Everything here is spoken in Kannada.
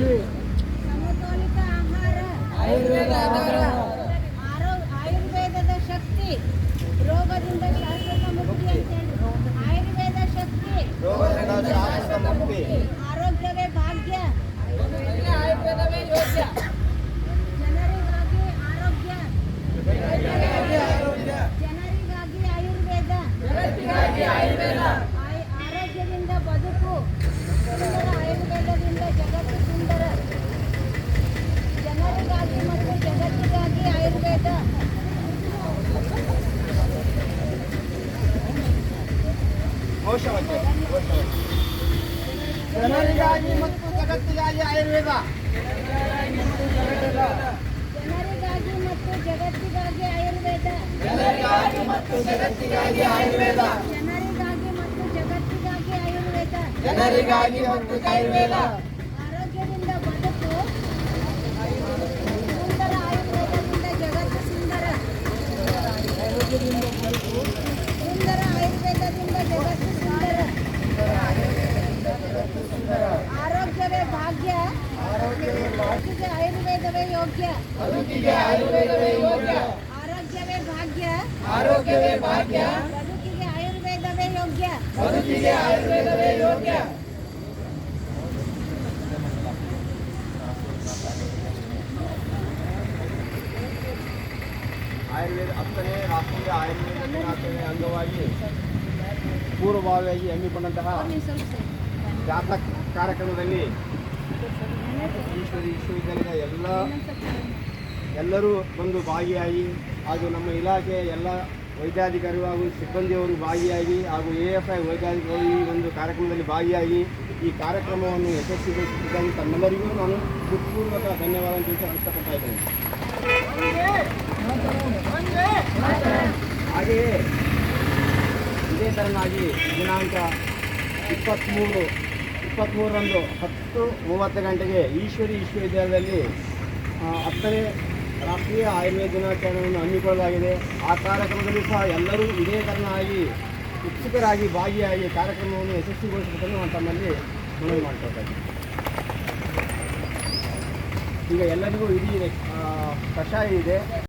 ಕೃಷಿ ಸಮತೋಲಿತ ಆಹಾರ ಆಯುರ್ವೇದ ಆಹಾರ ಆರೋ- ಆಯುರ್ವೇದದ ಶಕ್ತಿ ರೋಗದಿಂದ ಶಾಶ್ವತ ಮುಕ್ತಿ ಅಂತೇಳಿ ಆಯುರ್ವೇದ ಶಕ್ತಿ ಆರೋಗ್ಯವೇ ಜನರಿಗಾಗಿ ಮತ್ತು ಜಗತ್ತಿಗಾಗಿ ಆಯುರ್ವೇದ ಜನರಿಗಾಗಿ ಮತ್ತು ಜಗತ್ತಿಗಾಗಿ ಆಯುರ್ವೇದ ಜನರಿಗಾಗಿ ಮತ್ತು ಜಗತ್ತಿಗಾಗಿ ಆಯುರ್ವೇದ ಜನರಿಗಾಗಿ ಮತ್ತು ಜಗತ್ತಿಗಾಗಿ ಆಯುರ್ವೇದ ಜನರಿಗಾಗಿ ಮತ್ತು ಆಯುರ್ವೇದ ಬದುಕಿಗೆ ಆಯುರ್ವೇದವೇ ಯೋಗ್ಯ ಬದುಕಿಗೆ ಆಯುರ್ವೇದವೇ ಯೋಗ್ಯ ಆರೋಗ್ಯವೇ ಭಾಗ್ಯ ಆರೋಗ್ಯವೇ ಭಾಗ್ಯ ಬದುಕಿಗೆ ಆಯುರ್ವೇದವೇ ಯೋಗ್ಯ ಬದುಕಿಗೆ ಆಯುರ್ವೇದವೇ ಯೋಗ್ಯ ಆಯುರ್ವೇದ ಹತ್ತನೇ ರಾಷ್ಟ್ರೀಯ ಆಯುರ್ವೇದ ದಿನಾಚರಣೆ ಅಂಗವಾಗಿ ಪೂರ್ವಭಾವಿಯಾಗಿ ಹಮ್ಮಿಕೊಂಡಂತಹ ಜಾಥಾ ಕಾರ್ಯಕ್ರಮದಲ್ಲಿ ಈಶ್ವರಿ ವಿಶ್ವವಿದ್ಯಾಲಯದ ಎಲ್ಲ ಎಲ್ಲರೂ ಬಂದು ಭಾಗಿಯಾಗಿ ಹಾಗೂ ನಮ್ಮ ಇಲಾಖೆಯ ಎಲ್ಲ ವೈದ್ಯಾಧಿಕಾರಿಗಳು ಹಾಗೂ ಸಿಬ್ಬಂದಿಯವರು ಭಾಗಿಯಾಗಿ ಹಾಗೂ ಎ ಎಫ್ ಐ ವೈದ್ಯಾಧಿಕಾರಿಗಳು ಈ ಒಂದು ಕಾರ್ಯಕ್ರಮದಲ್ಲಿ ಭಾಗಿಯಾಗಿ ಈ ಕಾರ್ಯಕ್ರಮವನ್ನು ಯಶಸ್ವಿಗೊಳಿಸಿದ್ದಾಗಿ ತಮ್ಮೆಲ್ಲರಿಗೂ ನಾನು ಹೃತ್ಪೂರ್ವಕ ಧನ್ಯವಾದ ಅಂತ ಇದ್ದೇನೆ. ಹಾಗೆಯೇ ಇದೇ ಥರನಾಗಿ ದಿನಾಂಕ ಇಪ್ಪತ್ತ್ಮೂರು ಇಪ್ಪತ್ತ್ಮೂರರಂದು ಹತ್ತು ಮೂವತ್ತು ಗಂಟೆಗೆ ಈಶ್ವರಿ ವಿಶ್ವವಿದ್ಯಾಲಯದಲ್ಲಿ ಹತ್ತನೇ ರಾಷ್ಟ್ರೀಯ ಆಯುರ್ವೇದ ದಿನಾಚರಣೆಯನ್ನು ಹಮ್ಮಿಕೊಳ್ಳಲಾಗಿದೆ. ಆ ಕಾರ್ಯಕ್ರಮದಲ್ಲಿ ಸಹ ಎಲ್ಲರೂ ಆಗಿ ಉತ್ಸುಕರಾಗಿ ಭಾಗಿಯಾಗಿ ಕಾರ್ಯಕ್ರಮವನ್ನು ಯಶಸ್ವಿಗೊಳಿಸಬೇಕನ್ನು ನಾನು ತಮ್ಮಲ್ಲಿ ಮನವಿ ಮಾಡ್ಕೊಳ್ತಾ ಈಗ ಎಲ್ಲರಿಗೂ ಇಡೀ ಕಷಾಯ ಇದೆ.